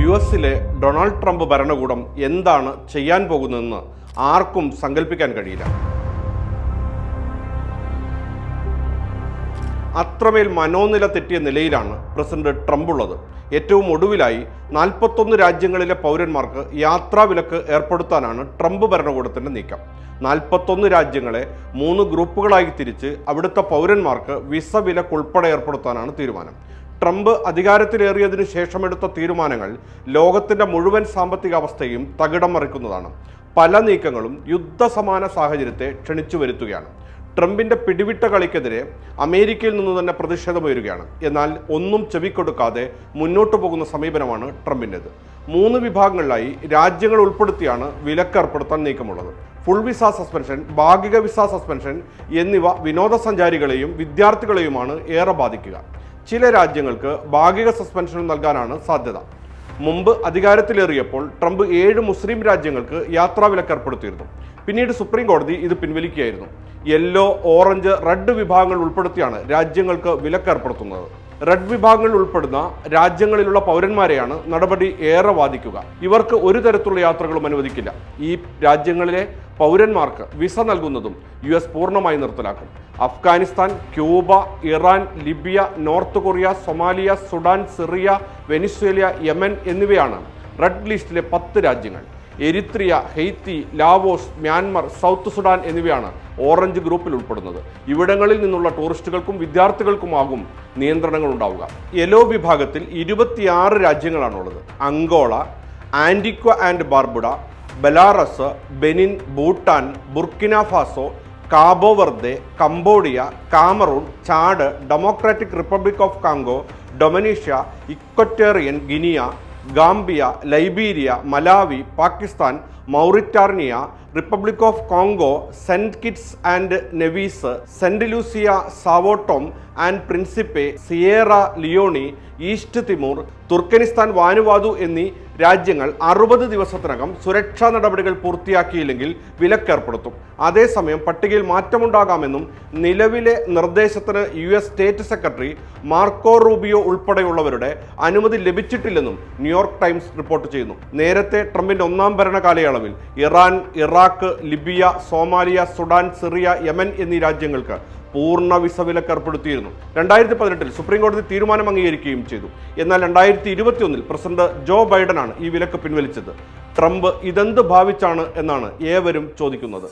U എസിലെ Donald Trump ഭരണകൂടം എന്താണ് ചെയ്യാൻ പോകുന്നതെന്ന് ആർക്കും സങ്കല്പിക്കാൻ കഴിയില്ല. അത്രമേൽ മനോനില തെറ്റിയ നിലയിലാണ് പ്രസിഡന്റ് ട്രംപ് ഉള്ളത്. ഏറ്റവും ഒടുവിലായി നാൽപ്പത്തൊന്ന് രാജ്യങ്ങളിലെ പൗരന്മാർക്ക് യാത്രാ വിലക്ക് ഏർപ്പെടുത്താനാണ് ട്രംപ് ഭരണകൂടത്തിന്റെ നീക്കം. നാൽപ്പത്തൊന്ന് രാജ്യങ്ങളെ മൂന്ന് ഗ്രൂപ്പുകളായി തിരിച്ച് അവിടുത്തെ പൗരന്മാർക്ക് വിസ വിലക്കുൾപ്പെടെ ഏർപ്പെടുത്താനാണ് തീരുമാനം. ട്രംപ് അധികാരത്തിലേറിയതിനു ശേഷമെടുത്ത തീരുമാനങ്ങൾ ലോകത്തിന്റെ മുഴുവൻ സാമ്പത്തിക അവസ്ഥയും തകിടം മറിക്കുന്നതാണ്. പല നീക്കങ്ങളും യുദ്ധസമാന സാഹചര്യത്തെ ക്ഷണിച്ചു വരുത്തുകയാണ്. ട്രംപിന്റെ പിടിവിട്ട കളിക്കെതിരെ അമേരിക്കയിൽ നിന്ന് തന്നെ പ്രതിഷേധമുയരുകയാണ്. എന്നാൽ ഒന്നും ചെവിക്കൊടുക്കാതെ മുന്നോട്ടു പോകുന്ന സമീപനമാണ് ട്രംപിന്റെത് മൂന്ന് വിഭാഗങ്ങളിലായി രാജ്യങ്ങൾ ഉൾപ്പെടുത്തിയാണ് വിലക്കേർപ്പെടുത്താൻ നീക്കമുള്ളത്. ഫുൾ വിസ സസ്പെൻഷൻ ഭാഗിക വിസ സസ്പെൻഷൻ എന്നിവ വിനോദസഞ്ചാരികളെയും വിദ്യാർത്ഥികളെയുമാണ് ഏറെ ബാധിക്കുക. ചില രാജ്യങ്ങൾക്ക് ഭാഗിക സസ്പെൻഷൻ നൽകാനാണ് സാധ്യത. മുമ്പ് അധികാരത്തിലേറിയപ്പോൾ ട്രംപ് ഏഴ് മുസ്ലിം രാജ്യങ്ങൾക്ക് യാത്രാ വിലക്ക് ഏർപ്പെടുത്തിയിരുന്നു പിന്നീട് സുപ്രീം കോടതി ഇത് പിൻവലിക്കുകയായിരുന്നു. യെല്ലോ ഓറഞ്ച് റെഡ് വിഭാഗങ്ങൾ ഉൾപ്പെടുത്തിയാണ് രാജ്യങ്ങൾക്ക് വിലക്ക് ഏർപ്പെടുത്തുന്നത് റെഡ് വിഭാഗങ്ങളിൽ ഉൾപ്പെടുന്ന രാജ്യങ്ങളിലുള്ള പൗരന്മാരെയാണ് നടപടി ഏറെ വാദിക്കുക ഇവർക്ക് ഒരു തരത്തിലുള്ള യാത്രകളും അനുവദിക്കില്ല. ഈ രാജ്യങ്ങളിലെ പൗരന്മാർക്ക് വിസ നൽകുന്നതും യു എസ് പൂർണമായി നിർത്തലാക്കും. Afghanistan Cuba Iran Libya North Korea Somalia Sudan Syria Venezuela Yemen എന്നിവയാണ് റെഡ് ലിസ്റ്റിലെ പത്ത് രാജ്യങ്ങൾ. Eritrea Haiti Laos Myanmar South Sudan എന്നിവയാണ് ഓറഞ്ച് ഗ്രൂപ്പിൽ ഉൾപ്പെടുന്നത്. ഇവിടങ്ങളിൽ നിന്നുള്ള ടൂറിസ്റ്റുകൾക്കും വിദ്യാർത്ഥികൾക്കുമാകും നിയന്ത്രണങ്ങൾ ഉണ്ടാവുക. യെലോ വിഭാഗത്തിൽ ഇരുപത്തിയാറ് രാജ്യങ്ങളാണുള്ളത്. Angola Antigua and Barbuda Belarus Benin Bhutan Burkina Faso Cabo Verde Cambodia Cameroon Chad Democratic Republic of Congo Dominica Equatorial Guinea Gambia Liberia Malawi Pakistan Mauritania Republic of Congo Saint Kitts and Nevis Saint Lucia Sao Tome and Principe Sierra Leone East Timor Turkmenistan Vanuatu എന്നീ രാജ്യങ്ങൾ അറുപത് ദിവസത്തിനകം സുരക്ഷാ നടപടികൾ പൂർത്തിയാക്കിയില്ലെങ്കിൽ വിലക്കേർപ്പെടുത്തും. അതേസമയം പട്ടികയിൽ മാറ്റമുണ്ടാകാമെന്നും നിലവിലെ നിർദ്ദേശത്തിന് U S state secretary Marco Rubio ഉൾപ്പെടെയുള്ളവരുടെ അനുമതി ലഭിച്ചിട്ടില്ലെന്നും ന്യൂയോർക്ക് ടൈംസ് റിപ്പോർട്ട് ചെയ്യുന്നു. നേരത്തെ ട്രംപിന്റെ ഒന്നാം ഭരണകാലയളവിൽ Iran Iraq Libya Somalia Sudan Syria Yemen എന്നീ രാജ്യങ്ങൾക്ക് പൂർണ വിസ വിലക്ക് ഏർപ്പെടുത്തിയിരുന്നു. രണ്ടായിരത്തി പതിനെട്ടിൽ സുപ്രീം കോടതി തീരുമാനം അംഗീകരിക്കുകയും ചെയ്തു. എന്നാൽ രണ്ടായിരത്തി ഇരുപത്തിയൊന്നിൽ പ്രസിഡന്റ് ജോ ബൈഡനാണ് ഈ വിലക്ക് പിൻവലിച്ചത്. ട്രംപ് ഇതെന്ത് ഭാവിച്ചാണ് എന്നാണ് ഏവരും ചോദിക്കുന്നത്.